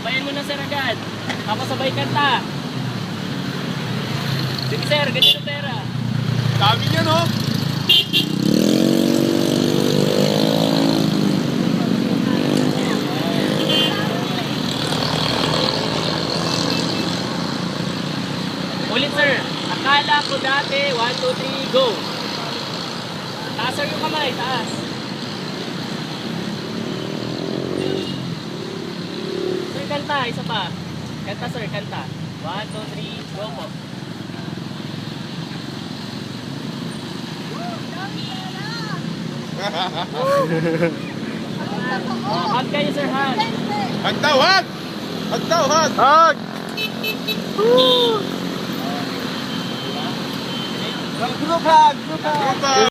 Bayan mo na sir agad. Ako sabay kanta. Sige sir, ganito pera. Dami niya, no? Ulit sir. Akala ko dati, 1, 2, 3, go. Taas sir yung kamay, taas. Sir, kanta, isa pa. Kanta sir, kanta. 1, 2, 3, go po. Oh, hug kayo sir, hug. Hag daw, hag! Hag daw, hag! Hug! Group hug! Group hug!